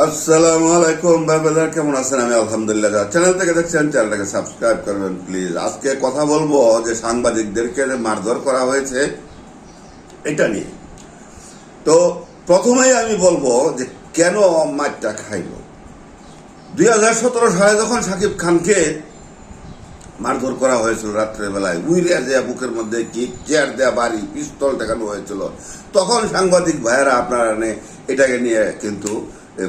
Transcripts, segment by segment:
আসসালামু আলাইকুম ভাই বাজার কেমন আছেন? আমি আলহামদুলিল্লাহ চ্যানেল থেকে দেখছেন চ্যানেলটাকে সাবস্ক্রাইব করবেন প্লিজ আজকে কথা বলব যে সাংবাদিকদেরকে যে মারধর করা হয়েছে, এটা নিয়ে। তো প্রথমেই আমি বলব যে কেন মারটা খাইল? দুই হাজার সতেরো সালে যখন সাকিব খানকে মারধর করা হয়েছিল রাত্রেবেলায় উইরিয়া দেয়া বুকের মধ্যে কি চেয়ার দেয়া বাড়ি, পিস্তল দেখানো হয়েছিল, তখন সাংবাদিক ভাইয়েরা আপনারা এটাকে নিয়ে কিন্তু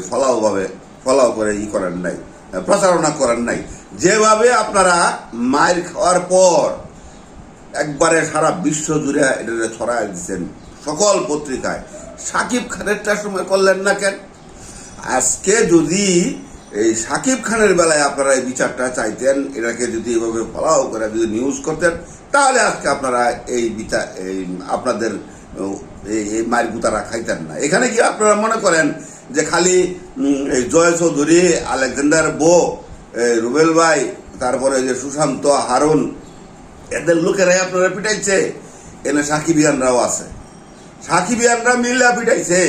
ফলাওভাবে ফলাও করে ই করেন নাই প্রচারণা করেন নাই। যেভাবে আপনারা মায়ের খাওয়ার পর একবারে সারা বিশ্ব জুড়ে এটা ছড়াই দিচ্ছেন, সকল পত্রিকায়, সাকিব খানেরটার সময় করলেন না কেন? আজকে যদি এই সাকিব খানের বেলায় আপনারা এই বিচারটা চাইতেন, এটাকে যদি এভাবে ফলাও করে যদি নিউজ করতেন, তাহলে আজকে আপনারা এই বিচার এই আপনাদের, এই মায়ের গুতারা খাইতেন না। এখানে কি আপনারা মনে করেন যে খালি জয় চৌধুরী, আলেকজান্ডার বো রুবেল ভাই, তারপরে যে সুশান্ত, হারুন, এদের লোকেরাই আপনারা পিটাইছে। এনে সাকিবিয়ানরাও আছে। সাকিবিয়ানরা মিল্লা পিটাইছে।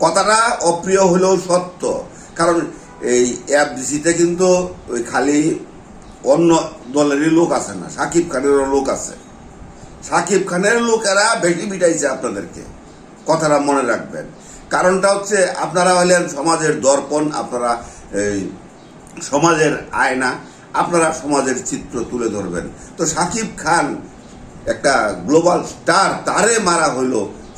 কথাটা অপ্রিয় হলেও সত্য। কারণ এই এফডিসিতে কিন্তু ওই খালি অন্য দলেরই লোক আছে না, সাকিব খানেরও লোক আছে। সাকিব খানের লোকেরা বেশি পিটাইছে আপনাদেরকে। কথাটা মনে রাখবেন। কারণটা হচ্ছে আপনারা হলেন সমাজের দর্পণ, আপনারা এই সমাজের আয়না, আপনারা সমাজের চিত্র তুলে ধরবেন। তো সাকিব খান একটা গ্লোবাল স্টার, তারে মারা হইল,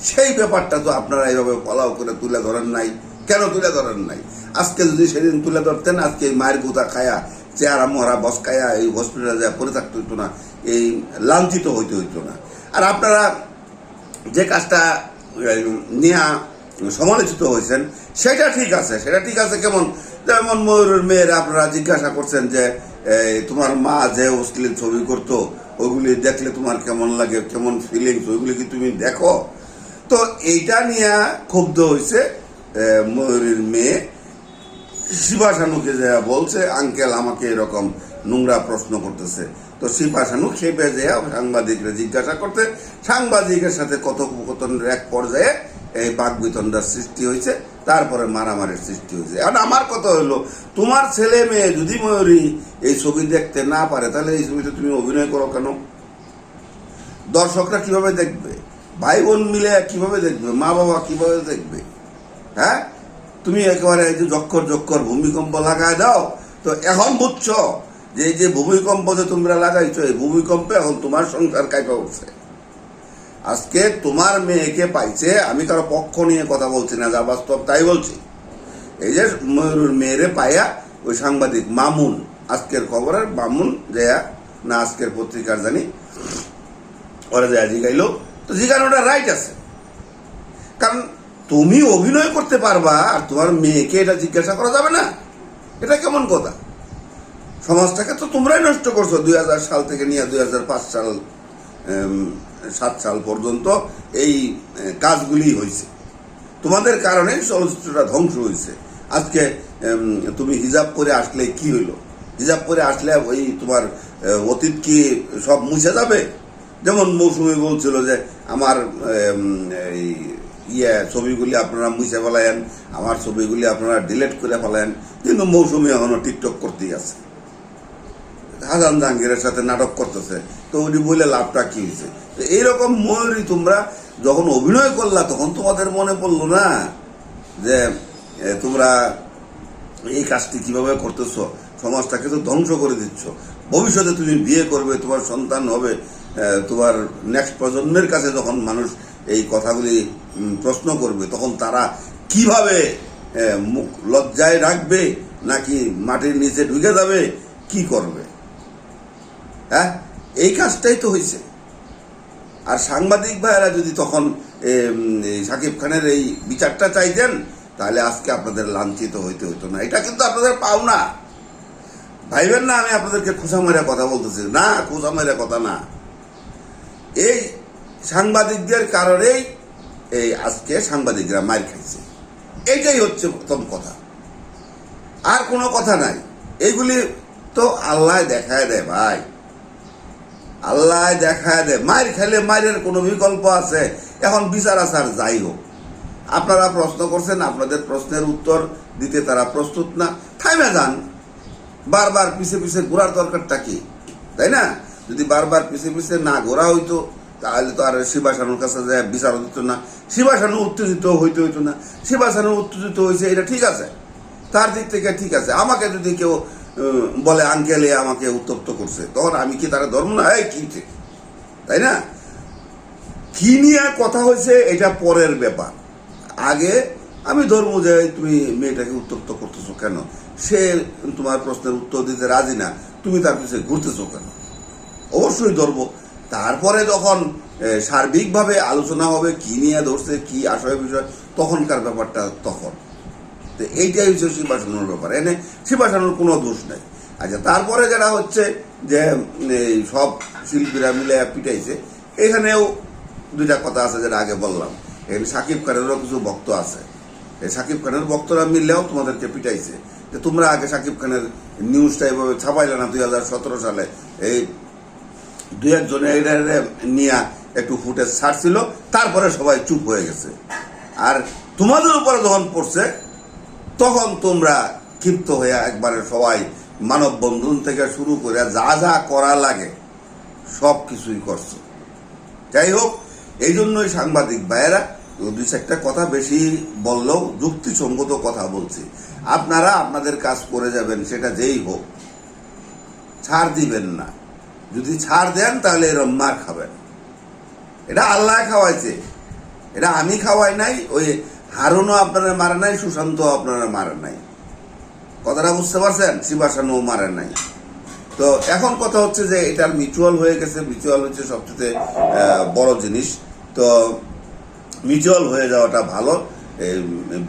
সেই ব্যাপারটা তো আপনারা এইভাবে ফলাও করে তুলে ধরেন নাই। কেন তুলে ধরেন নাই? আজকে যদি সেদিন তুলে ধরতেন, আজকে এই মায়ের গুতা খায়া, চেহারা মরা বস খায়া এই হসপিটালে যা পড়ে থাকতে হইতো না, এই লাঞ্ছিত হইতে হইতো না। আর আপনারা যে কাজটা নিয়ে সমালোচিত হয়েছেন, সেটা ঠিক আছে, সেটা ঠিক আছে, কেমন, যেমন ময়ূরের মেয়ের আপনারা জিজ্ঞাসা করছেন যে তোমার মা যে অশ্লীল ছবি করতো ওইগুলি দেখলে তোমার কেমন লাগে, কেমন ফিলিংস ওইগুলি কি তুমি দেখো? তো এইটা নিয়ে ক্ষুব্ধ হয়েছে ময়ূরের মেয়ে। শিবা শানুকে যা বলছে, আঙ্কেল আমাকে এরকম নোংরা প্রশ্ন করতেছে। তো শিবা শানু খেপে যায় সাংবাদিকরা জিজ্ঞাসা করতে, সাংবাদিকের সাথে কথোপকথনের এক পর্যায়ে এই বাক বিতণ্ডার সৃষ্টি হয়েছে, তারপরে মারামারির সৃষ্টি হয়েছে। এখন আমার কথা হলো, তোমার ছেলে মেয়ে যদি ময়ূরী এই ছবি দেখতে না পারে, তাহলে এই ছবিতে তুমি অভিনয় করো কেন? দর্শকরা কীভাবে দেখবে? ভাই বোন মিলে কীভাবে দেখবে? মা বাবা কীভাবে দেখবে? হ্যাঁ? তুমি একেবারে এই যে জক্কর জক্কর ভূমিকম্প লাগায় দাও, তো এখন বুঝছ যে এই যে ভূমিকম্প যে তোমরা লাগাইছো, এই ভূমিকম্পে এখন তোমার সংসার কাইপা উঠছে আজকে তোমার মেয়েকে পাইছে, আমি কারও পক্ষ নিয়ে কথা বলছি না, যা বাস্তব তাই বলছি। এই যে ময়ূরের মেয়েরে পাইয়া ওই সাংবাদিক মামুন, আজকের খবরের মামুন যেয়া না আজকের পত্রিকার জানি, ওরা যা জিগাইলো। তো জিগানোটা রাইট আছে। কারণ তুমি অভিনয় করতে পারবা আর তোমার মেয়েকে এটা জিজ্ঞাসা করা যাবে না। এটা কেমন কথা? সমাজটাকে তো তোমরাই নষ্ট করছ দুই হাজার সাল থেকে নিয়ে দুই হাজার পাঁচ সাল সাত সাল পর্যন্ত এই কাজগুলি হয়েছে তোমাদের কারণে চলচ্চিত্রটা ধ্বংস হয়েছে আজকে তুমি হিজাব করে আসলে কি হইল? হিজাব করে আসলে ওই তোমার অতীত কি সব মুছে যাবে? যেমন মৌসুমি বলছিল যে, আমার এই ইয়ে ছবিগুলি আপনারা মুছে ফেলায়েন, আমার ছবিগুলি আপনারা ডিলেট করে ফেলায়েন। কিন্তু মৌসুমি এখনও টিকটক করতেই আছে। হাসান জাহাঙ্গীরের সাথে নাটক করতেছে, তো উনি বলে লাভটা কি হয়েছে? তো এইরকম ময়ূরী তোমরা যখন অভিনয় করলা, তখন তোমাদের মনে পড়ল না যে তোমরা এই কাজটি কীভাবে করতেছো? সমাজটাকে তো ধ্বংস করে দিচ্ছ। ভবিষ্যতে তুমি বিয়ে করবে, তোমার সন্তান হবে তোমার নেক্সট প্রজন্মের কাছে যখন মানুষ এই কথাগুলি প্রশ্ন করবে, তখন তারা কীভাবে মুখ লজ্জায় রাখবে, নাকি মাটির নিচে ঢুকে যাবে, কি করবে? হ্যাঁ? এই কাজটাই তো হয়েছে আর সাংবাদিক ভাইয়েরা যদি তখন সাকিব খানের এই বিচারটা চাইতেন, তাহলে আজকে আপনাদের লাঞ্ছিত হইতে হইতো না। এটা কিন্তু আপনাদের পাওনা। ভাইবেন না, আমি আপনাদেরকে খোঁচা মেরে কথা বলতেছি। না খোঁচা মেরে কথা না। এই সাংবাদিকদের কারণেই এই আজকে সাংবাদিকরা মার খাইছে। এইটাই হচ্ছে প্রথম কথা। আর কোনো কথা নাই। এইগুলি তো আল্লাহ দেখায় দেয় ভাই। আল্লাহ দেখায় দেয় মায়ের খেলে মায়ের কোনো বিকল্প আছে। এখন বিচার আচার যাই হোক। আপনারা প্রশ্ন করছেন, আপনাদের প্রশ্নের উত্তর দিতে তারা প্রস্তুত না। থাইমে যান। বারবার পিছে পিছে ঘোরার দরকারটা কি? তাই না? যদি বারবার পিছে পিছে না ঘোরা হইতো, তাহলে তো আর শিবাসানুর কাছে যায় বিচার দিত না। শিবাসানু উত্তেজিত হইতে হইতো না। শিবাসানু উত্তেজিত হয়েছে এটা ঠিক আছে। তার দিক থেকে ঠিক আছে। আমাকে যদি কেউ বলে, আঙ্কেলে আমাকে উত্তপ্ত করছে। তখন আমি কি তারা ধর্ম না? এই কি ঠিক তাই না? কি নিয়ে কথা হয়েছে, এটা পরের ব্যাপার। আগে আমি ধর্ম যে তুমি মেয়েটাকে উত্তপ্ত করতেছো কেন? সে তোমার প্রশ্নের উত্তর দিতে রাজি না। তুমি তার পিছনে ঘুরতেছো কেন? অবশ্যই ধরবো। তারপরে যখন সার্বিকভাবে আলোচনা হবে, কি নিয়ে ধরছে, কি আশয় বিষয় তখনকার ব্যাপারটা তখন। তো এইটাই হচ্ছে শিবাসানুর ব্যাপার। এনে শিবাসানুর কোনো দোষ নাই। আচ্ছা তারপরে যেটা হচ্ছে যে, এই সব শিল্পীরা মিলে পিটাইছে, এখানেও দুইটা কথা আছে যেটা আগে বললাম। এখানে সাকিব খানেরও কিছু ভক্ত আছে। এই সাকিব খানের ভক্তরা মিললেও তোমাদেরকে পিটাইছে। যে তোমরা আগে সাকিব খানের নিউজটা এভাবে ছাপাইলে না দুই হাজার সতেরো সালে? এই দুই একজনে নিয়ে একটু ফুটেজ ছাড়ছিল, তারপরে সবাই চুপ হয়ে গেছে। আর তোমাদের উপরে যখন পড়ছে তখন তোমরা ক্ষিপ্ত হয়ে একবারে সবাই মানববন্ধন থেকে শুরু করে যা যা করা লাগে, সব কিছুই করছ। যাই হোক, এই জন্যই সাংবাদিক ভাইয়েরা দুই চারটা কথা বেশি বললেও যুক্তিসঙ্গত কথা বলছি। আপনারা আপনাদের কাজ করে যাবেন, সেটা যেই হোক। ছাড় দিবেন না। যদি ছাড় দেন, তাহলে এরম মার খাবেন। এটা আল্লাহ খাওয়াইছে। এটা আমি খাওয়াই নাই, ওই হারুনও আপনারা মারে নাই সুশান্ত আপনারা মারে নাই। কথাটা বুঝতে পারছেন? শিবাসানও মারে নাই। তো এখন কথা হচ্ছে যে, এটার মিউচুয়াল হয়ে গেছে। মিউচুয়াল হচ্ছে সবচেয়ে বড় জিনিস। তো মিউচুয়াল হয়ে যাওয়াটা ভালো।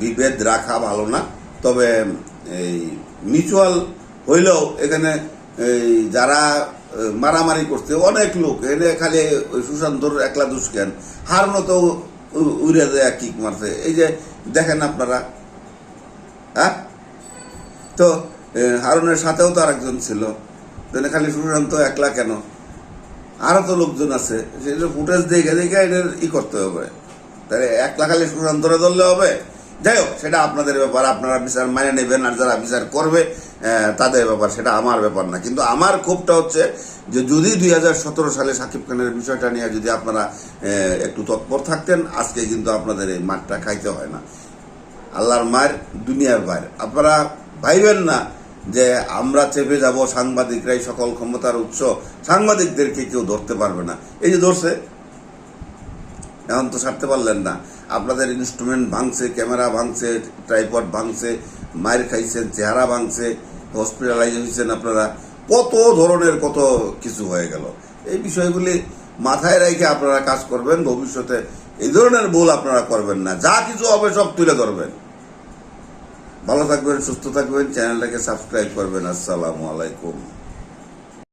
বিভেদ রাখা ভালো না। তবে এই মিউচুয়াল হইলেও এখানে এই যারা মারামারি করছে, অনেক লোক। এনে খালি সুশান্তর একলা দুষ্কেন। হারনো তো উড়ে দেয়া কিক মারছে। এই যে দেখেন আপনারা হ্যাঁ? তো হারুনের সাথেও তো আরেকজন ছিল। তাহলে খালি সুশান্ত একলা কেন? আরও তো লোকজন আছে। সেটা ফুটেজ দেখে দেখে এটার ই করতে হবে। তাহলে একলা খালি সুশান্তরে ধরলে হবে? যাই হোক, সেটা আপনাদের ব্যাপার। আপনারা বিচার মানে নেবেন আর যারা বিচার করবে তাদের ব্যাপার, সেটা আমার ব্যাপার না। কিন্তু আমার ক্ষোভটা হচ্ছে যে যদি দুই হাজার সতেরো সালে সাকিব খানের বিষয়টা নিয়ে যদি আপনারা একটু তৎপর থাকতেন, আজকে কিন্তু আপনাদের এই মাঠটা খাইতে হয় না। আল্লাহর মায়ের, দুনিয়ার বাইর আপনারা ভাইবেন না যে আমরা চেপে যাব, সাংবাদিকরাই সকল ক্ষমতার উৎস, সাংবাদিকদেরকে কেউ ধরতে পারবে না। এই যে ধরছে, এখন তো ছাড়তে পারলেন না। আপনাদের ইনস্ট্রুমেন্ট ভাঙছে ক্যামেরা ভাঙছে ট্রাইপড ভাঙছে মায়ের খাইছেন, চেহারা ভাঙছে হসপিটালাইজ হয়েছেন আপনারা, কত ধরনের কত কিছু হয়ে গেল। এই বিষয়গুলি মাথায় রেখে আপনারা কাজ করবেন, ভবিষ্যতে এই ধরনের ভুল আপনারা করবেন না। যা কিছু হবে সব তুলে ধরবেন। ভালো থাকবেন, সুস্থ থাকবেন, চ্যানেলটাকে সাবস্ক্রাইব করবেন। আসসালামু আলাইকুম।